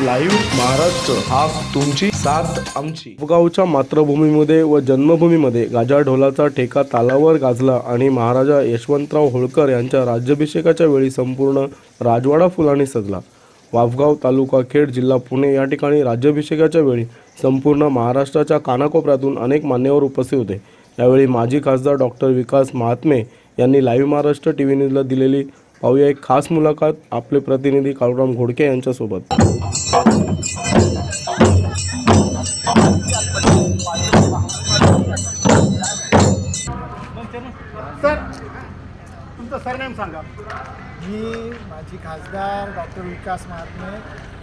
Live Maharashtra हा तुमची साथ आमची. गावच्या मातृभूमीमध्ये व जन्मभूमीमध्ये गाजा ढोलाचा ठेका तालावर गाजला आणि महाराजा यशवंतराव होळकर यांच्या राज्याभिषेकाच्या वेळी संपूर्ण राजवाडा फुलांनी सजला. वाफगाव तालुका खेड जिल्हा पुणे या ठिकाणी राज्याभिषेकाच्या वेळी संपूर्ण महाराष्ट्राच्या कानाकोपऱ्यातून अनेक मान्यवर उपस्थित होते. यावेळी माजी खासदार डॉक्टर विकास महात्मे यांनी लाईव्ह महाराष्ट्र टी व्ही न्यूजला दिलेली पाहूया एक खास मुलाखत आपले प्रतिनिधी काळूराम घोडके यांच्यासोबत. सर तुमचं सरनेम सांगा. मी माजी खासदार डॉक्टर विकास महात्मे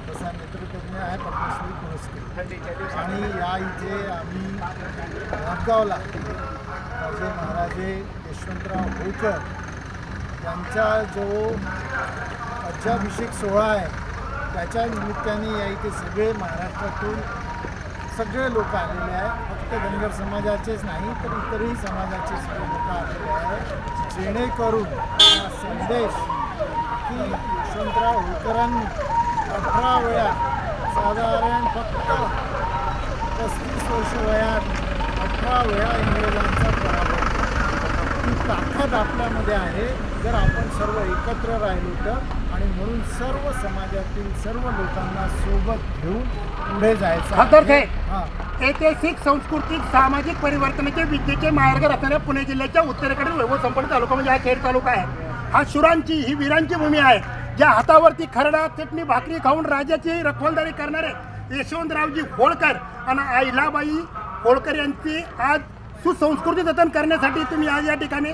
तसा नेतृत्वज्ञ आहे पद्मश्री पुरस्कृत. आणि या इथे आम्ही नागगावला राजे महाराजे यशवंतराव होळकर यांचा जो राज्याभिषेक सोहळा आहे त्याच्या निमित्ताने या इथे सगळे महाराष्ट्रातून सगळे लोक आलेले आहेत. फक्त धनगर समाजाचेच नाही तर इतरही समाजाचे सगळे लोक आलेले आहेत. जेणेकरून हा संदेश की यशवंतराव होळकरांनी अठरा वेळा साधारण फक्त पस्तीस वर्ष वयात अठरा वेळा इंग्रजांचा ती ताकद आपल्यामध्ये आहे. जर आपण सर्व एकत्र राहिलो तर आणि म्हणून सर्व समाजातील सर्व लोकांना सोबत घेऊन पुढे जायचं आहे. हां. ऐतिहासिक सांस्कृतिक सामाजिक परिवर्तनाचे विद्येचे मार्ग असणाऱ्या पुणे जिल्ह्याच्या उत्तरेकडील वैभव संपन्न तालुका म्हणजे हा खेड तालुका आहे. हा शुरांची ही वीरांची भूमी आहे. ज्या हातावरती खरडा चटणी भाकरी खाऊन राज्याची रखवालदारी करणारे यशवंतरावजी होळकर आणि अहिलाबाई होळकर यांची आज सुसंस्कृती जतन करण्यासाठी तुम्ही आज या ठिकाणी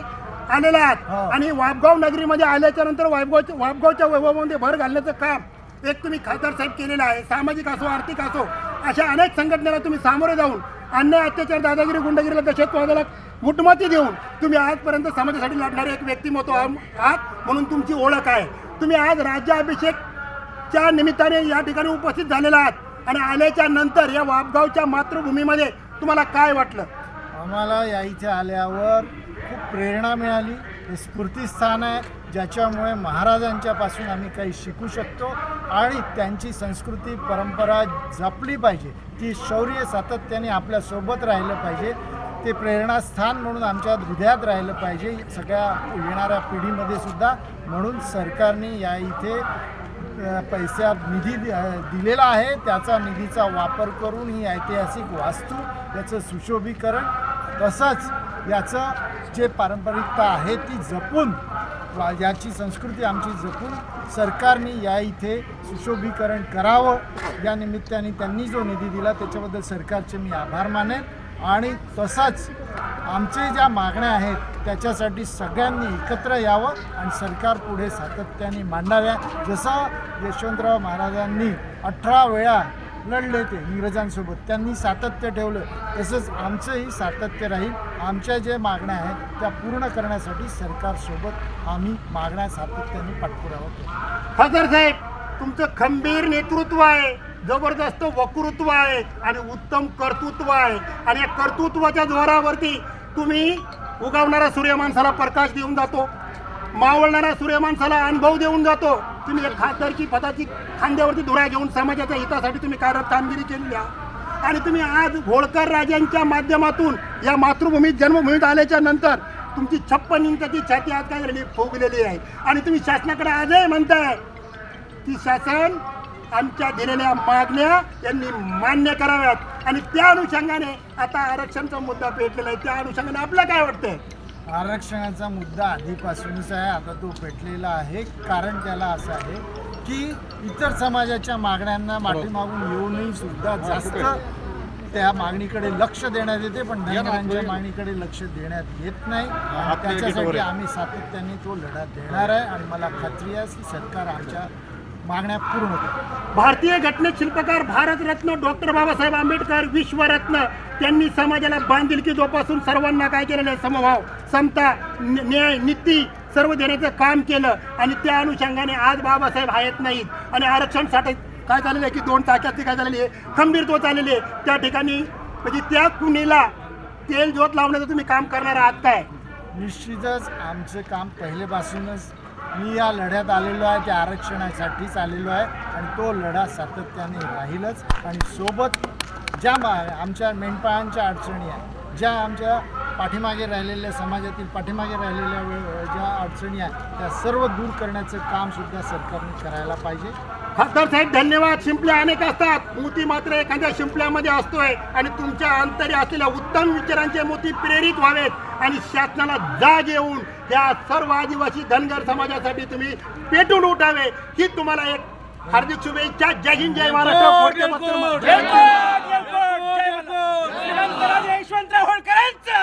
आलेला आहात. आणि वापगाव नगरीमध्ये आल्याच्यानंतर वापगाव वापगावच्या वैभवामध्ये भर घालण्याचं काम एक तुम्ही खासदार साहेब केलेलं आहे. सामाजिक असो आर्थिक असो अशा अनेक संघटनेला तुम्ही सामोरे जाऊन अन्याय अत्याचार दादागिरी गुंडगिरीला दहशतवादाला मुठमती देऊन तुम्ही आजपर्यंत समाजासाठी लढणारे एक व्यक्तिमत्व आहात. म्हणून तुमची ओळख आहे. तुम्ही आज राज्याभिषेकच्या निमित्ताने या ठिकाणी उपस्थित झालेला आहात. आणि आल्याच्यानंतर या वापगावच्या मातृभूमीमध्ये तुम्हाला काय वाटलं? आम्हाला या इथे आल्यावर खूप प्रेरणा मिळाली. हे स्फूर्तीस्थान आहे ज्याच्यामुळे महाराजांच्यापासून आम्ही काही शिकू शकतो आणि त्यांची संस्कृती परंपरा जपली पाहिजे. ती शौर्य सातत्याने आपल्यासोबत राहिलं पाहिजे. ते प्रेरणास्थान म्हणून आमच्या हृदयात राहिलं पाहिजे सगळ्या येणाऱ्या पिढीमध्ये सुद्धा. म्हणून सरकारने या इथे पैशात पैसा निधी दि- दिलेला आहे. त्याचा निधीचा वापर करून ही ऐतिहासिक वास्तू याचं सुशोभीकरण तसंच याचं जे पारंपरिकता आहे ती जपून वा- याची संस्कृती आमची जपून सरकारने या इथे सुशोभीकरण करावं. या निमित्ताने त्यांनी जो निधी दिला त्याच्याबद्दल सरकारचे मी आभार मानेन. आणि तसाच आमचे ज्या मागण्या आहेत त्याच्यासाठी सगळ्यांनी एकत्र यावं आणि सरकार पुढे सातत्याने मांडाव्या. जसं यशवंतराव महाराजांनी अठरा वेळा लढले ते इंग्रजांसोबत. त्यांनी सातत्य ठेवलं. तसंच आमचंही सातत्य राहील. आमच्या ज्या मागण्या आहेत त्या पूर्ण करण्यासाठी सरकारसोबत आम्ही मागण्या सातत्याने पाठपुरावा करू खासदार साहेब तुमचं खंबीर नेतृत्व आहे जबरदस्त वक्तृत्व आहे आणि उत्तम कर्तृत्व आहे. आणि या कर्तृत्वाच्या जोरावरती तुम्ही उगवणाऱ्या सूर्यमानसाला प्रकाश देऊन जातो. मावळणाऱ्या सूर्यमानसाला अनुभव देऊन जातो. तुम्ही एक खासदारकी पदाची खांद्यावरती धुरा घेऊन समाजाच्या हितासाठी तुम्ही कार्यरत कामगिरी केलेली आणि तुम्ही आज होळकर राजांच्या माध्यमातून या मातृभूमीत जन्मभूमीत आल्याच्यानंतर तुमची छप्पन इंचाची छाती आज काय झालेली? फुगलेली आहे. आणि तुम्ही शासनाकडे आजही म्हणताय की शासन आमच्या दिलेल्या मागण्या यांनी मान्य कराव्यात. आणि त्या अनुषंगाने आता आरक्षणचा मुद्दा पेटलेला आहे. त्या अनुषंगाने आपलं काय वाटतंय? आरक्षणाचा मुद्दा आधीपासूनच आहे आता तो पेटलेला आहे. कारण त्याला असं आहे की इतर समाजाच्या मागण्यांना मागून येऊनही सुद्धा जास्त त्या मागणीकडे लक्ष देण्यात येते पण धनगरांच्या मागणीकडे लक्ष देण्यात येत नाही. त्याच्यासाठी आम्ही सातत्याने तो लढा देणार आहे आणि मला खात्री आहे की सरकार आमच्या मागण्या पूर्ण भारतीय घटनेत शिल्पकार भारतरत्न डॉक्टर बाबासाहेब आंबेडकर विश्वरत्न त्यांनी समाजाला बांधिलकी जोपासून सर्वांना काय केलेलं आहे? समभाव समता न्याय नीती सर्व देण्याचं काम केलं आणि त्या अनुषंगाने आज बाबासाहेब आहेत नाहीत. आणि आरक्षणसाठी काय झालेलं आहे की दोन टाक्याची काय झालेली आहे? खंबीरत्व चाललेली आहे. त्या ठिकाणी म्हणजे त्या कुणीला तेल ज्योत लावण्याचं तुम्ही काम करणार आहात काय? निश्चितच आमचं काम पहिलेपासूनच मी या लढ्यात आलेलो आहे त्या आरक्षणासाठीच आलेलो आहे. आणि तो लढा सातत्याने राहीलच. आणि सोबत ज्या मा आमच्या मेंढपाळांच्या अडचणी आहेत ज्या आमच्या पाठीमागे राहिलेल्या समाजातील पाठीमागे राहिलेल्या ज्या अडचणी आहेत त्या सर्व दूर करण्याचं कामसुद्धा सरकारने करायला पाहिजे. खासदार साहेब धन्यवाद. शिंपल्या अनेक असतात. मोती मात्र एखाद्या शिंपल्यामध्ये असतोय आणि तुमच्या अंतरी असलेल्या उत्तम विचारांचे मोती प्रेरित व्हावेत आणि शासनाला जाग येऊन या सर्व आदिवासी धनगर समाजासाठी तुम्ही पेटून उठावे. ही तुम्हाला एक हार्दिक शुभेच्छा. जय हिंद जय महाराष्ट्र. श्रीमंतराजे यशवंतराव होळकरांचा.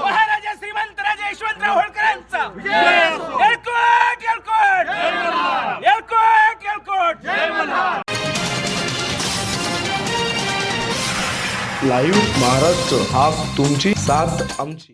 महाराजा श्रीमंतराजे यशवंतराव होळकरांचा. एलकोट एलकोट एलकोट एलकोट लाईव्ह महाराष्ट्र हा तुमची साथ आमची.